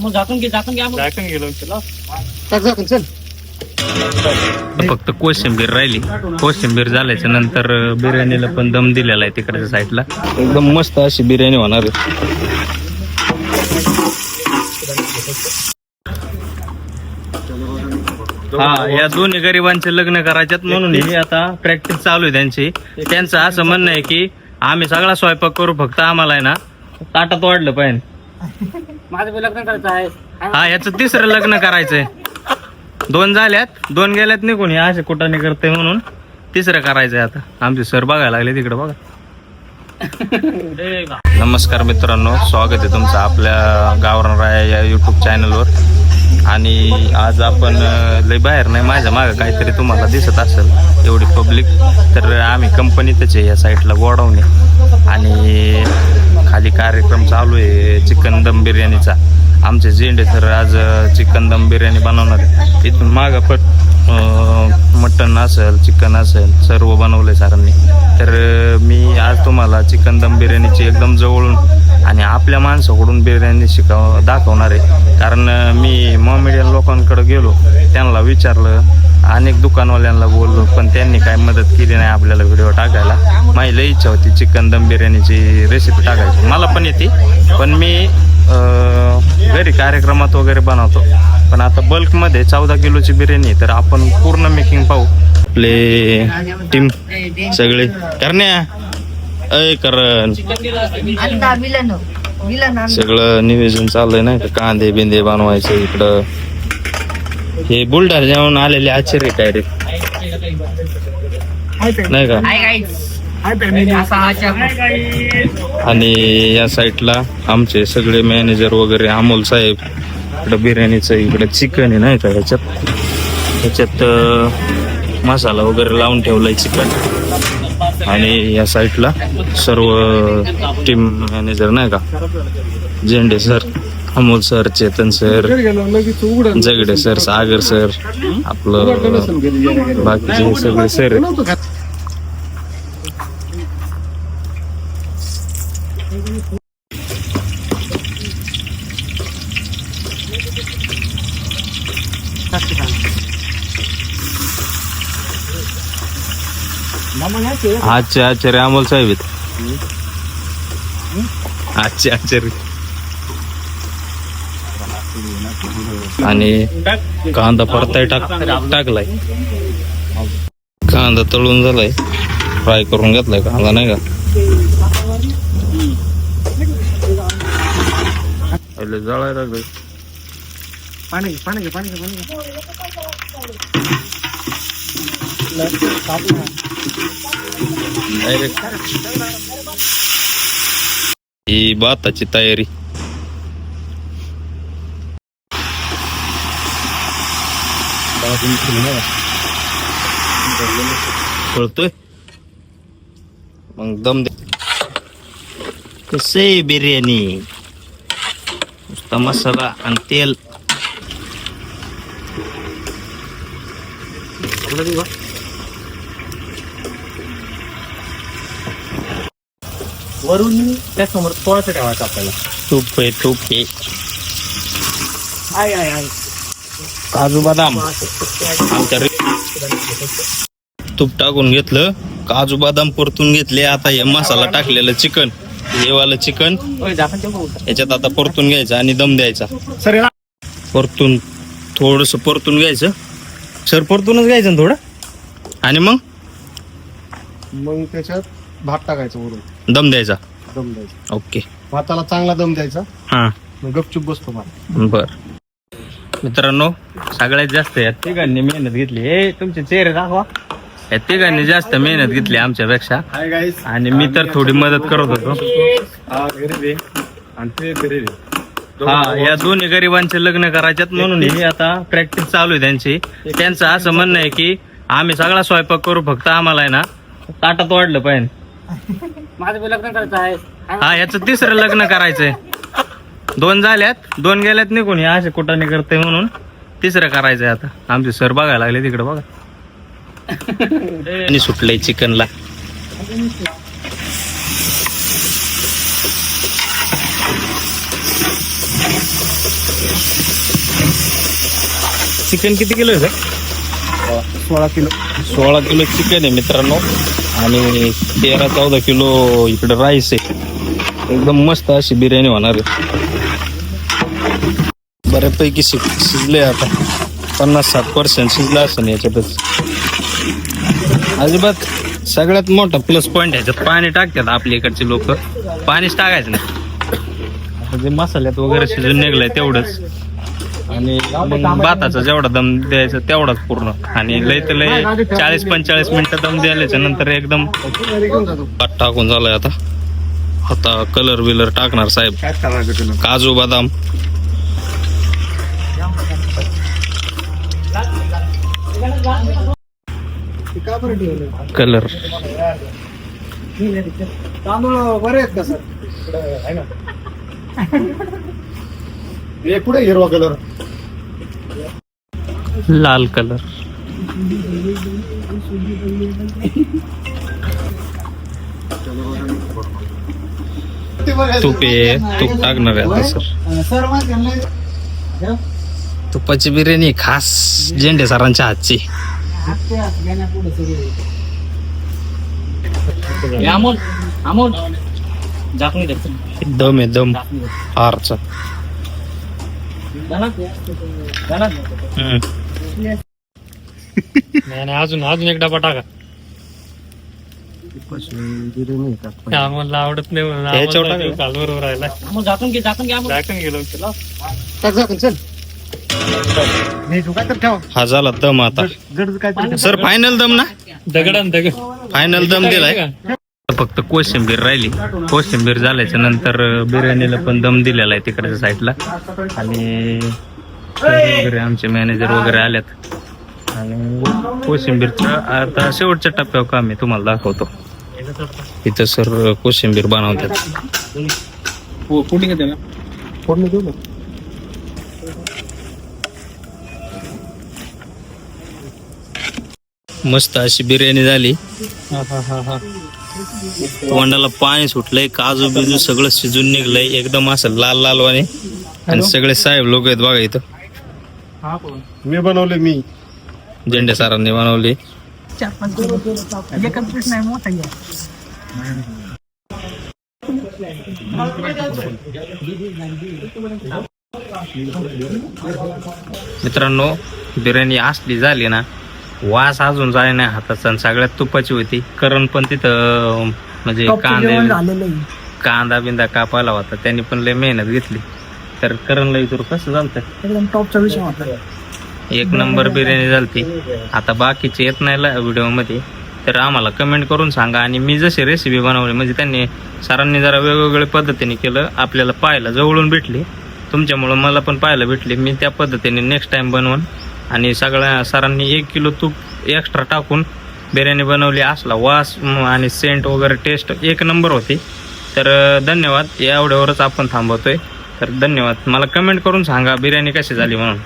मग झाकून घे झाकून घ्या झाकण गेलो चला टाक झाकण चल. फक्त कोशिंबीर राहिली. कोशिंबीर झाल्याच्यानंतर बिर्याणीला पण दम दिलेला आहे तिकडच्या साईडला. एकदम मस्त अशी बिर्याणी होणार आहे. हा या दोन्ही गरिबांचे लग्न करायच्यात म्हणून ही आता प्रॅक्टिस चालू आहे त्यांची. त्यांचं असं म्हणणं आहे की आम्ही सगळा स्वयंपाक करू फक्त आम्हाला आहे ना ताटात वाढलं पाहिजे. माझं बी लग्न करायचं आहे. हा याचं तिसरं लग्न करायचंय. दोन झाल्यात दोन गेल्यात निघून. हे असे कुठाने करते म्हणून तिसरं करायचंय आता. आमचे सर बघायला लागले तिकडे बघा. नमस्कार मित्रांनो स्वागत आहे तुमचं आपल्या गावरान राया या युट्यूब चॅनलवर आणि आज आपण लय बाहेर नाही माझ्या मागं काहीतरी तुम्हाला दिसत असेल एवढी पब्लिक तर आम्ही कंपनीतच आहे या साईडला गोडाऊन आणि खाली कार्यक्रम चालू आहे चिकन दम बिर्याणीचा. आमचे झेंडे तर आज चिकन दम बिर्याणी बनवणार आहे. इथून मागं पण मटन असेल चिकन असेल सर्व बनवलं आहे सरांनी. तर मी आज तुम्हाला चिकन दम बिर्याणीची एकदम जवळून आणि आपल्या माणसाकडून बिर्याणी शिकाव दाखवणार आहे. कारण मी मॉमेडियन लोकांकडे गेलो त्यांना विचारलं अनेक दुकानवाल्यांना बोललो पण त्यांनी काय मदत केली नाही आपल्याला व्हिडिओ टाकायला. माझी लई इच्छा होती चिकन दम बिर्याणीची रेसिपी टाकायची. मला पण येते पण मी घरी कार्यक्रमात वगैरे बनवतो. पण आता बल्कमध्ये चौदा किलोची बिर्याणी तर आपण पूर्ण मेकिंग पाहू. आपले टीम सगळे. करण्या. अय करण. सगळं नियोजन चाललंय ना का? कांदे बिंदे बनवायचे इकडं. हे बुलढार जेवण आलेले आश्चर्य काय रे? नाही का. आणि या साईडला आमचे सगळे मॅनेजर वगैरे अमोल साहेब इकडं बिर्याणीचं इकडं चिकन आहे नाही का ह्याच्यात. ह्याच्यात मसाला वगैरे लावून ठेवलाय चिकन आणि या साईडला सर्व टीम मॅनेजर नाही का? Zende sir Amol sir Chetan sir Jagde sir Sagar sir आपलं बाकीचे सगळे सर आजचे आचार्य अमोल साहेब आहेत. आजचे आचार्य. आणि कांदा परताय टाक टाकलाय. कांदा तळून झालाय. फ्राय करून घेतलाय कांदा नाही का? पाणी पाणी पाणी. डायरेक्ट ही भाताची तयारी. कळतोय मग दम दे कसे बिर्याणी नुसता मसाला आणि तेल वरून त्यासमोर थोडासा ठेवायचं आपल्याला तूप आहे तूप आहे आय आय आय काजू बदाम. आमच्या तूप टाकून घेतलं काजू बदाम परतून घेतले. आता हे मसाला टाकलेलं चिकन हे वालं चिकन. याच्यात आता परतून घ्यायचं आणि दम द्यायचा. सर. परतून थोडस परतून घ्यायचं. सर परतूनच घ्यायचं ना थोडं? आणि मग? मग त्याच्यात भात टाकायचं वरून. दम द्यायचा. दम द्यायचा. ओके. भाताला चांगला दम द्यायचा. हां. गपचूप बसतो भात. बर. मित्रांनो सगळ्यात जास्त या तिघांनी मेहनत घेतली. हे तुमचे चेहरे दाखवा. या तिघांनी जास्त मेहनत घेतली आमच्यापेक्षा. हाय गाईस आणि मी तर थोडी मदत करत होतो. गरीब आहे आणि ते गरीब आहे हा या दोन्ही गरिबांचे लग्न करायच्यात म्हणून ही आता प्रॅक्टिस चालू आहे त्यांची. त्यांचं असं म्हणणं आहे की आम्ही सगळा स्वयंपाक करू फक्त आम्हाला आहे ना ताटात वाढलं पाहिजे. माझं लग्न करायचं आहे. हा याचं तिसरं लग्न करायचंय. दोन झाल्यात. दोन गेल्यात निघून. हे असे कुठाने करते म्हणून तिसरं करायचंय आता. आमचे सर बघायला लागले तिकडे बघा. आणि सुटलंय चिकनला. चिकन किती किलो आहे सर सोळा किलो. सोळा किलो चिकन आहे मित्रांनो. आणि तेरा चौदा किलो इकडे राईस आहे. एकदम मस्त अशी बिर्याणी होणार आहे. बऱ्यापैकी शिक शिजले आता. पन्नास साठ पर्सेंट शिजलं असेल याच्यातच. अजिबात सगळ्यात मोठा प्लस पॉईंट ह्याच्यात पाणी टाकतात आपल्या इकडचे लोक. पाणीच टाकायचं नाही. आता जे मसाल्यात वगैरे शिजून निघलंय तेवढंच. आणि मग भाताचा जेवढा दम द्यायचा तेवढाच पूर्ण. आणि लय तर लय चाळीस पंचेचाळीस मिनिटं दम द्यायच्या नंतर एकदम भात टाकून झालाय आता. आता कलर बिलर टाकणार साहेब. काजू बदाम. का बरं ठेवलं कलर तांदूळ बरे आहेत का सर? हे कुठे हिरवा कलर लाल कलर तूप आहे तूप टाकणार आहे आता सर. सर मग तुपाची बिर्याणी खास झेंडे सरांच्या हातची. अमोल अमोल. दम आहे दम. हारचा. नाही नाही अजून अजून एक डबा टाका. आम्हाला आवडत नाही म्हणून आम्हाला बरोबर राहिला. मग झाकून घे झाकून घ्या झाकून गेलो चल. नाही तू काय तर ठेव. हा झाला दम आता. जड काय तर सर फायनल दम ना? दगडान दगड. फायनल दम दिलाय. फक्त कोशिंबीर राहिली. कोशिंबीर झाल्याच्यानंतर बिर्याणीला पण दम दिलेला आहे तिकडच्या साईडला आणि वगैरे आमचे मॅनेजर वगैरे आल्यात. आणि कोशिंबीरचं आता शेवटच्या टप्प्यावर काम आहे तुम्हाला दाखवतो. इथं सर कोशिंबीर बनवतात. कुठे घेते ना फोडणी देऊ मस्त अशी बिर्याणी झाली. हा हा हा हा. तोंडाला पाणी सुटलंय काजू बिजू सगळं शिजून निघलंय एकदम असं लाल लाल वाणे आणि सगळे साहेब लोक आहेत बघा इथं. हा कोण? मी बनवले मी. झेंडे सरांनी बनवली. मित्रांनो बिर्याणी असली झाली ना वास अजून जाय नाही हाताचा आणि सगळ्यात तुपाची होती. करण पण तिथं म्हणजे कांदे कांदा बिंदा कापायला होता. त्यांनी पण लय मेहनत घेतली. तर करणला इथून कसं चालतंय? एकदम टॉपचा विषय होता. एक नंबर बिर्याणी झालती. आता बाकीचे येत नाही व्हिडिओमध्ये तर आम्हाला कमेंट करून सांगा. आणि मी जशी रेसिपी बनवली म्हणजे त्यांनी सरांनी जरा वेगवेगळ्या पद्धतीने केलं. आपल्याला पाहायला जवळून भेटली. तुमच्यामुळं मला पण पाहायला भेटली. मी त्या पद्धतीने नेक्स्ट टाइम बनवून. आणि सगळ्या सरांनी एक किलो तूप एक्स्ट्रा टाकून बिर्याणी बनवली असला वास आणि सेंट वगैरे टेस्ट एक नंबर होती. तर धन्यवाद. या एवढ्यावरच आपण थांबवतोय तर धन्यवाद. मला कमेंट करून सांगा बिर्याणी कशी झाली म्हणून.